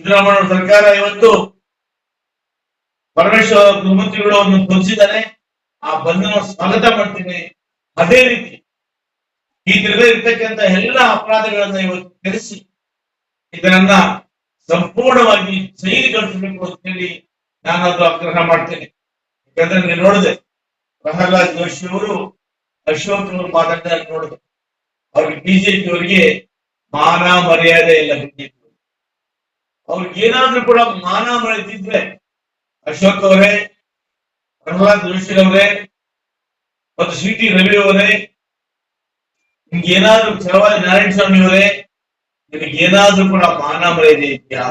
ಸಿದ್ದರಾಮಯ್ಯ ಸರ್ಕಾರ ಇವತ್ತು ಪರಮೇಶ್ವರ ಅನ್ನು ತೋರಿಸಿದ್ದಾರೆ ಆ ಬಂಧನ ಸ್ವಾಗತ ಮಾಡ್ತೀನಿ. ಅದೇ ರೀತಿ ಈ ತಿರುಗ ಇರ್ತಕ್ಕಂಥ ಎಲ್ಲ ಅಪರಾಧಗಳನ್ನ ಇವತ್ತು ತಿಳಿಸಿ ಇದನ್ನ ಸಂಪೂರ್ಣವಾಗಿ ಜೈಲಿಗಳಿಸಬೇಕು ಅಂತ ಹೇಳಿ ನಾನು ಅದು ಆಗ್ರಹ ಮಾಡ್ತೇನೆ. ಯಾಕಂದ್ರೆ ನೀವು ನೋಡಿದೆ ಪ್ರಹ್ಲಾದ್ ಜೋಶಿ ಅವರು ಅಶೋಕ್ ಅವರು ಮಾತಾಡಿದ ನೋಡಿದೆ ಅವ್ರಿಗೆ ಬಿಜೆಪಿ ಅವರಿಗೆ ಮಾನ ಮರ್ಯಾದೆ ಇಲ್ಲ ಬಿಜೆಪಿ ಅವ್ರಿಗೆ ಏನಾದ್ರೂ ಕೂಡ ಮಾನ ಮರೆತಿದ್ರೆ ಅಶೋಕ್ ಅವರೇ, ಪ್ರಹ್ಲಾದ್ ಜೋಶಿ ಅವರೇ ಮತ್ತು ಸಿ ಟಿ ರವಿ ಅವರೇ, ನಿಮ್ಗೆ ಏನಾದ್ರೂ ಚಲವಾದಿ ನಾರಾಯಣ ಸ್ವಾಮಿ ಅವರೇ, ನಿಮಗೆ ಏನಾದ್ರೂ ಕೂಡ ಮಾನ ಮರ್ಯಾದೆ ಇದೆಯಾ?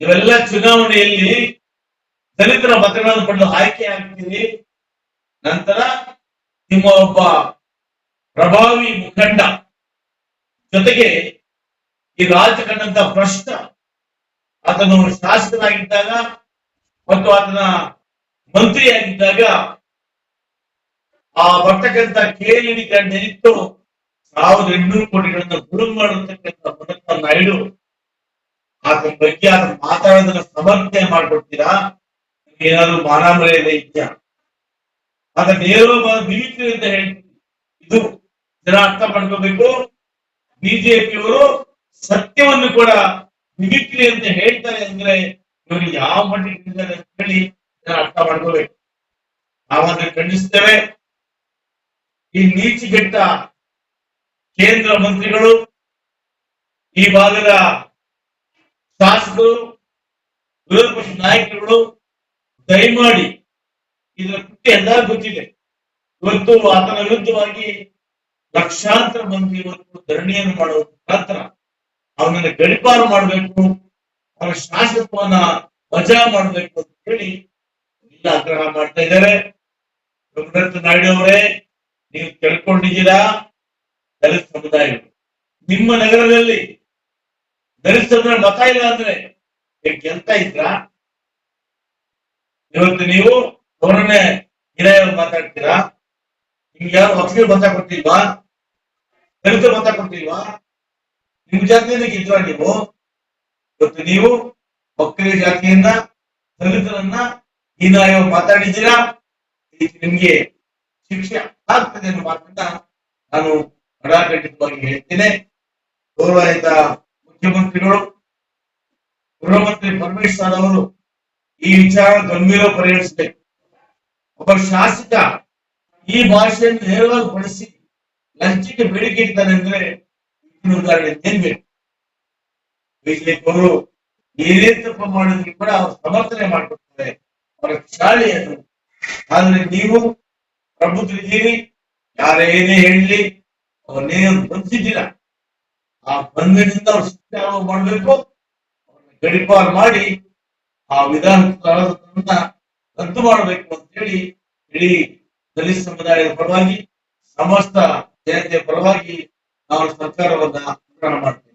ಇವೆಲ್ಲ ಚುನಾವಣೆಯಲ್ಲಿ ದಲಿತರ ಮತಗಳನ್ನು ಪಡೆದು ಆಯ್ಕೆ ಆಗ್ತೀರಿ? ನಂತರ ನಿಮ್ಮ ಒಬ್ಬ ಪ್ರಭಾವಿ ಮುಖಂಡ ಜೊತೆಗೆ ಈ ರಾಜ್ಯ ಕಂಡಂತ ಭ್ರಷ್ಟ ಆತನು ಶಾಸಕನಾಗಿದ್ದಾಗ ಮತ್ತು ಆತನ ಮಂತ್ರಿಯಾಗಿದ್ದಾಗ ಆ ಬರ್ತಕ್ಕಂಥ ಕೇಳಿ ಕಂಡಿತ್ತು ಸಾವಿರದ ಎಂಟುನೂರು ಕೋಟಿಗಳನ್ನ ಗುರು ಮಾಡತಕ್ಕಂಥ ಮನಸ್ಸ ನಾಯ್ಡು. ಆತನ ಬಗ್ಗೆ ಆತನ ಮಾತಾಡೋದನ್ನ ಸಮರ್ಥನೆ ಮಾಡ್ಕೊಡ್ತೀರಾ? ಏನಾದ್ರು ಮಾನ ಮರ್ಯಾದೆ ಇದೆಯಾ? ಆತ ನೇರ ಮಿಮಿಕ್ರಿ ಅಂತ ಹೇಳ್ತೀವಿ ಇದು ಜನ ಅರ್ಥ ಮಾಡ್ಕೋಬೇಕು. ಬಿಜೆಪಿಯವರು ಸತ್ಯವನ್ನು ಕೂಡ ಮಿಮಿಕ್ರಿ ಅಂತ ಹೇಳ್ತಾರೆ ಅಂದ್ರೆ ಇವರು ಯಾವ ಮಟ್ಟಿಗೆ ಇದ್ದಾರೆ ಅಂತ ಹೇಳಿ ಅರ್ಥ ಮಾಡ್ಕೋಬೇಕು. ನಾವನ್ನ ಖಂಡಿಸ್ತೇವೆ. ಈ ನೀಚಿಗೆಟ್ಟ ಕೇಂದ್ರ ಮಂತ್ರಿಗಳು, ಈ ಭಾಗದ ಶಾಸಕರು, ವಿರೋಧ ಪಕ್ಷ ನಾಯಕರುಗಳು, ದಯಮಾಡಿ ಇದರ ಕೃತ್ಯ ಎಲ್ಲ ಗೊತ್ತಿದೆ. ಇವತ್ತು ಆತನ ವಿರುದ್ಧವಾಗಿ ಲಕ್ಷಾಂತರ ಮಂದಿ ಇವತ್ತು ಧರಣಿಯನ್ನು ಮಾಡುವ ಮುಖಾಂತರ ಅವನನ್ನ ಗಡಿಪಾರು ಮಾಡಬೇಕು ಅವನ ಶಾಸಕವನ್ನ ವಜಾ ಮಾಡಬೇಕು ಅಂತ ಹೇಳಿ ಎಲ್ಲ ಆಗ್ರಹ ಮಾಡ್ತಾ ಇದ್ದಾರೆ. ರಘುನಾಥ ನಾಯ್ಡು ಅವರೇ, ನೀವು ತಿಳ್ಕೊಂಡಿದ್ದೀರಾ? ದಲಿತ ಸಮುದಾಯಗಳು ನಿಮ್ಮ ನಗರದಲ್ಲಿ ದಲಿತ ಸಮುದಾಯ ಮತ ಇಲ್ಲ ಅಂದ್ರೆ ಗೆಲ್ತಾ ಇದ್ರಾ? ಇವತ್ತು ನೀವು ಅವರನ್ನೇ ಹಿರಿಯರು ಮಾತಾಡ್ತೀರಾ? ನಿಮ್ಗೆ ಯಾರು ಒಪ್ಪಿಗೆ ಮತ ಕೊಟ್ಟಿಲ್ವಾ? ದಲಿತ ಮತ ಕೊಟ್ಟಿಲ್ವಾ? ನಿಮ್ ಜಾತಿಯಿಂದ ಗೆದ್ರಾ ನೀವು ಇವತ್ತು ನೀವು ಒಕ್ಕಲಿ ಜಾತಿಯನ್ನ, ದಲಿತರನ್ನ ಹೀನಾಯ ಮಾತಾಡಿದ್ದೀರಾ? ನಿಮ್ಗೆ ಶಿಕ್ಷೆ ಆಗ್ತದೆ ಅನ್ನೋ ಮಾತನ್ನ ನಾನು ಕಡಾಖಂಡಿತವಾಗಿ ಹೇಳ್ತೇನೆ. ಗೌರವಾಯಿತ ಮುಖ್ಯಮಂತ್ರಿಗಳು ಗೃಹ ಮಂತ್ರಿ ಪರಮೇಶ್ವರ್ ಅವರು ಈ ವಿಚಾರ ಗಂಭೀರ ಪರಿಗಣಿಸಬೇಕು ಒಬ್ಬ ಶಾಸಕ ಈ ಭಾಷೆಯನ್ನು ನೇರವಾಗಿ ಬಳಸಿ ಲಂಚಕ್ಕೆ ಬೇಡಿಕೆ ಇಡ್ತಾನೆ ಅಂದ್ರೆ ಉದಾಹರಣೆ ಏನ್ ಬೇಕು ಬಿಜೆಪಿ ಅವರು ಏನೇ ತಪ್ಪು ಮಾಡಿದ್ರು ಕೂಡ ಅವ್ರು ಸಮರ್ಥನೆ ಮಾಡ್ಕೊಡ್ತಾರೆ. ಅವರ ಶಾಲೆ ಅದು. ಆದ್ರೆ ನೀವು ಪ್ರಬುದ್ಧರಿದ್ದೀರಿ ಯಾರೇ ಏನೇ ಹೇಳಲಿ ಅವನ್ನೇ ಬಂಧಿಸಿದ್ದೀರ ಆ ಬಂಧನದಿಂದ ಅವ್ರು ಶಿಕ್ಷೆ ಮಾಡಬೇಕು. ಅವ್ರನ್ನ ಗಡಿಪಾರು ಮಾಡಿ ಆ ವಿಧಾನ ರದ್ದು ಮಾಡಬೇಕು ಅಂತ ಹೇಳಿ ಇಡೀ ದಲಿತ ಸಮುದಾಯದ ಪರವಾಗಿ, ಸಮಸ್ತ ಜನತೆಯ ಪರವಾಗಿ ನಾವು ಸರ್ಕಾರವನ್ನ ಆಗ್ರಹ ಮಾಡ್ತೇವೆ.